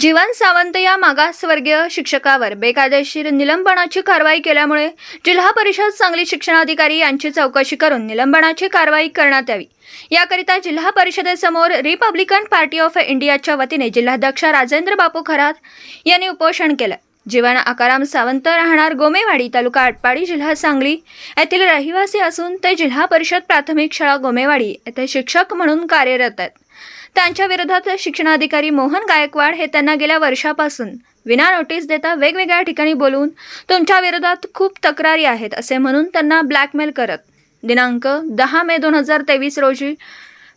जीवन सावंत या मागासवर्गीय शिक्षकावर बेकायदेशीर निलंबनाची कारवाई केल्यामुळे जिल्हा परिषद सांगली शिक्षणाधिकारी यांची चौकशी करून निलंबनाची कारवाई करण्यात यावी. याकरिता जिल्हा परिषदेसमोर रिपब्लिकन पार्टी ऑफ इंडियाच्या वतीने जिल्हाध्यक्ष राजेंद्र बापू खरात यांनी उपोषण केलं. जीवन आकाराम सावंत राहणार गोमेवाडी तालुका आटपाडी जिल्हा सांगली येथील रहिवासी असून ते जिल्हा परिषद प्राथमिक शाळा गोमेवाडी येथे शिक्षक म्हणून कार्यरत आहेत. त्यांच्या विरोधात शिक्षणाधिकारी मोहन गायकवाड हे त्यांना गेल्या वर्षापासून विना नोटीस देता वेगवेगळ्या ठिकाणी बोलवून तुमच्या विरोधात खूप तक्रारी आहेत असे म्हणून त्यांना ब्लॅकमेल करत. दिनांक दहा मे दोन हजार तेवीस रोजी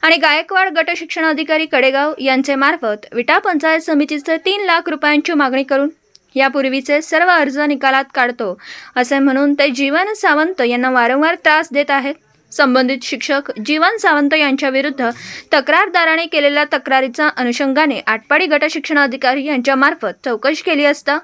आणि गायकवाड गट शिक्षणाधिकारी कडेगाव यांचे मार्फत विटा पंचायत समितीचे तीन लाख रुपयांची मागणी करून यापूर्वीचे सर्व अर्ज निकालात काढतो असे म्हणून ते जीवन सावंत यांना वारंवार त्रास देत आहेत. संबंधित शिक्षक जीवन सावंत यांच्याविरुद्ध तक्रारदाराने केलेल्या तक्रारीचा अनुषंगाने आटपाडी गट शिक्षण अधिकारी यांच्यामार्फत चौकशी केली असता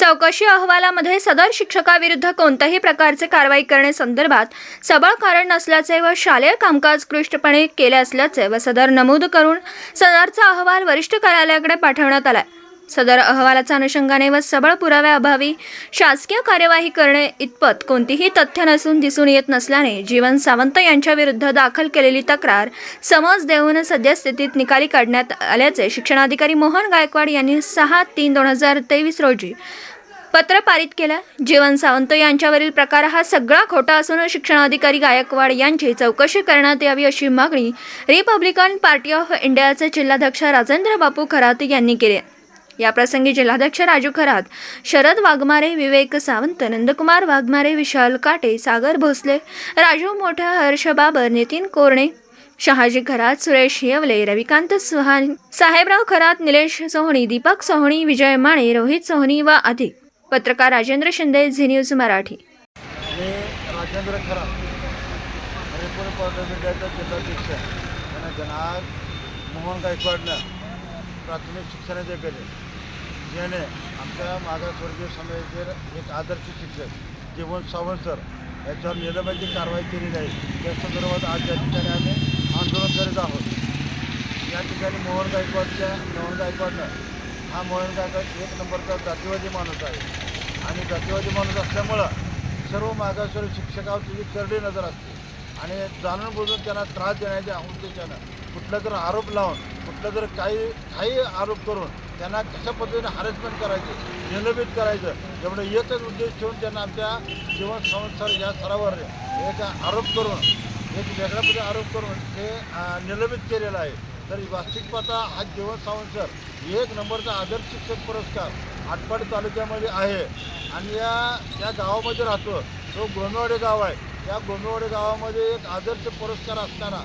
चौकशी अहवालामध्ये सदर शिक्षकाविरुद्ध कोणत्याही प्रकारचे कारवाई करण्यासंदर्भात सबळ कारण नसल्याचे व शालेय कामकाज उत्कृष्टपणे केले असल्याचे व सदर नमूद करून सदरचा अहवाल वरिष्ठ कार्यालयाकडे पाठवण्यात आलाय. सदर अहवालाच्या अनुषंगाने व सबळ पुराव्याअभावी शासकीय कार्यवाही करणे इतपत कोणतीही तथ्य नसून दिसून येत नसल्याने जीवन सावंत यांच्याविरुद्ध दाखल केलेली तक्रार समज देऊन सद्यस्थितीत निकाली काढण्यात आल्याचे शिक्षणाधिकारी मोहन गायकवाड यांनी सहा तीन दोन हजार तेवीस रोजी पत्र पारित केलं. जीवन सावंत यांच्यावरील प्रकार हा सगळा खोटा असून शिक्षणाधिकारी गायकवाड यांची चौकशी करण्यात यावी अशी मागणी रिपब्लिकन पार्टी ऑफ इंडियाचे जिल्हाध्यक्ष राजेंद्र बापू खरात यांनी केली. याप्रसंगी जिल्हाध्यक्ष राजू खरात शरद वाघमारे विवेक सावंत नंदकुमार वाघमारे विशाल काटे सागर भोसले राजू मोठा हर्ष बाबर नितीन कोरणे शहाजी खरात सुरेश येवले रविकांत सुहानी साहेबराव खरात निलेश सोहणी दीपक सोहणी विजय माने रोहित सोहणी व अधिक. पत्रकार राजेंद्र शिंदे झी न्यूज मराठी. मी राजेंद्र खरात हरिपूर जिल्हाध्यक्ष मोहन गायकवाडनं प्राथमिक शिक्षणाचे केले. ज्याने आमच्या मागासवर्गीय समाजाचे एक आदर्श शिक्षक जीवन सावंत सर याच्यावर निलंबाची कारवाई केलेली आहे त्या संदर्भात आज या ठिकाणी आम्ही आंदोलन करीत आहोत. या ठिकाणी मोहन गायकवाडच्या मोहन गायकवाडनं हा मोहन गायकवाड एक नंबरचा जातीवादी माणूस आहे. आणि जातीवादी माणूस असल्यामुळं सर्व मागासवर्गीय शिक्षकावर तुझी करडी नजर असते. आणि जाणून बुजून त्यांना त्रास देण्याच्या उद्देशानं कुठला जर आरोप लावून कुठलं जर काही काही आरोप करून त्यांना कशा पद्धतीने हॅरेसमेंट करायचं निलंबित करायचं एवढं एकच उद्देश ठेवून त्यांना आमच्या जीवन संस्था या स्तरावर एक आरोप करून एक वेगळ्या पद्धतीने आरोप करून ते निलंबित केलेलं आहे. तर वास्तविक हा जीवन सावंत सर एक नंबरचा आदर्श शिक्षक पुरस्कार आटपाडी तालुक्यामध्ये आहे. आणि या या गावामध्ये राहतो. तो गोंदवाडे गाव आहे. या गोंदवाडे गावामध्ये एक आदर्श पुरस्कार असताना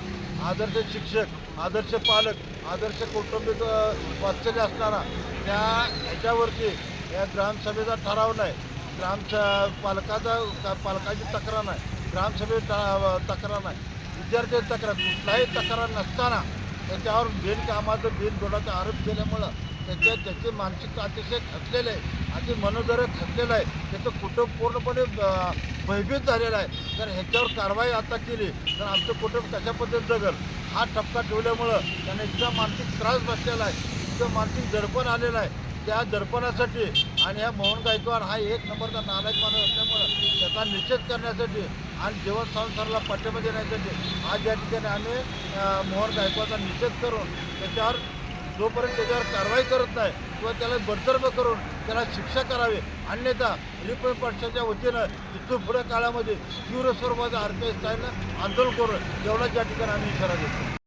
आदर्श शिक्षक आदर्श पालक आदर्श कौटुंबिक अ, असणारा असताना त्या ह्याच्यावरती या ग्रामसभेचा ठराव नाही. ग्रामस पालकाचा पालकाची तक्रार नाही. ग्रामसभेत तक्रार नाही. विद्यार्थ्याची तक्रार कुठलाही तक्रार नसताना त्याच्यावर बिनकामाचं बिनबोडाचा आरोप केल्यामुळं त्याच्या त्याचे मानसिक अतिशय खचलेलं आहे. अति मनोदर खचलेलं आहे. त्याचं कुटुंब पूर्णपणे भयभीत झालेला आहे. तर ह्याच्यावर कारवाई आता केली. तर आमचं कुटुंब कशा पद्धतीनं जगल? हा ठपका ठेवल्यामुळं त्यांना इतका मानसिक त्रास बसलेला आहे. इतकं मानसिक दडपण आलेलं आहे. त्या दडपणासाठी आणि ह्या मोहन गायकवाड हा एक नंबरचा नालायक माणूस असल्यामुळं त्याचा निषेध करण्यासाठी आणि जीवन संसाराला पाठिंबा देण्यासाठी आज या ठिकाणी आम्ही मोहन गायकवाडचा निषेध करून त्याच्यावर जोपर्यंत त्याच्यावर कारवाई करत नाही किंवा त्याला बडतर्फ करून त्याला शिक्षा करावी. अन्यथा रिपब्लिक पक्षाच्या वतीनं इथून पुढे काळामध्ये तीव्र स्वरूपाचं आरपीआय आंदोलन करून एवढाच या ठिकाणी आम्ही इशारा देतो.